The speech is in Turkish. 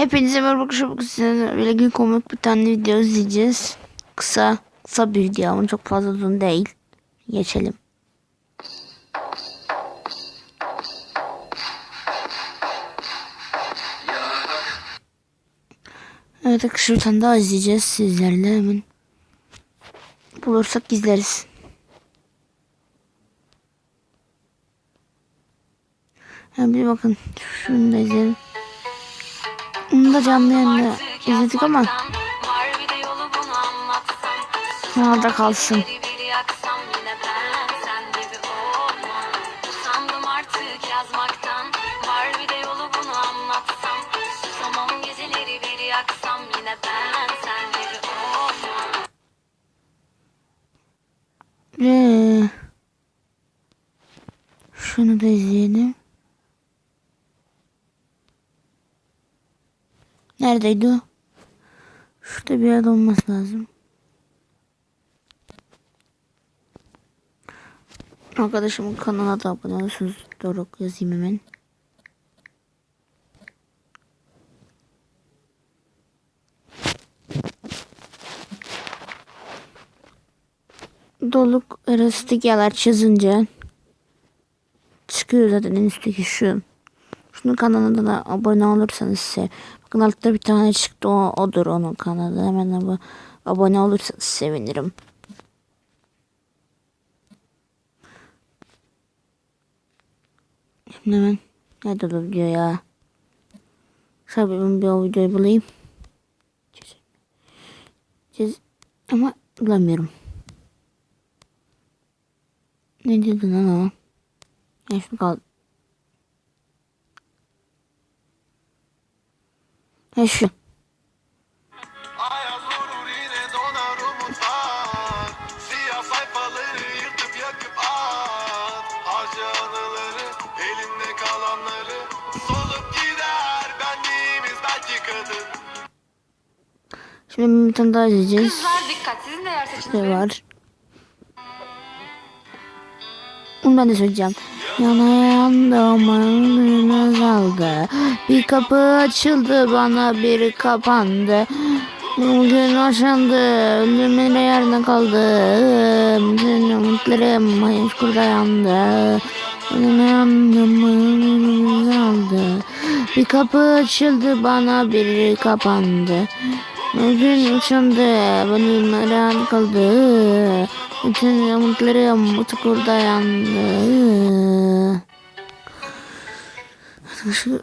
Hepinize merhaba arkadaşlar. Bugün sizinle komik bir tane video izleyeceğiz. Kısa, kısa bir video ama çok fazla uzun değil. Geçelim. Evet arkadaşlar bir tane daha izleyeceğiz sizlerle hemen. Bulursak izleriz. Ha bir bakın şunu da izleyelim. Onu da canlı yayında izledik ama bunu nerede kalsın. Biri biri yaksam yine Neredeydi o? Şurada bir yerde olması lazım. Arkadaşımın kanalına da abone olursunuz. Doruk yazayım hemen. Doluk stikerler çizince çıkıyor zaten en üstteki şu. Şunun kanalına da abone olursanız size. Bakın altta bir tane çıktı o odur onun kanalı. Hemen ab abone olursanız sevinirim. Şimdi hemen nerede o video ya? Ben bir o videoyu bulayım. Çiz. Ama bulamıyorum. Ne dedin lan o? Ya şunu kal. Kadın Şimdi bir tane daha izleyeceğiz. Kızlar dikkat. Sizin de yer seçiniz Ne var? Bunu ben de söyleyeceğim. Yana yandım azaldı. Bir kapı açıldı bana biri kapandı. Bugün yaşandı ölümün yerine kaldı. Bütün umutlarım hayır kurda yandı. Ölüme yandım azaldı. Bir kapı açıldı bana biri kapandı. Bugün uçandı, benim merak kaldı. Bütün umutlarım çukurda yandı. Şu, şu,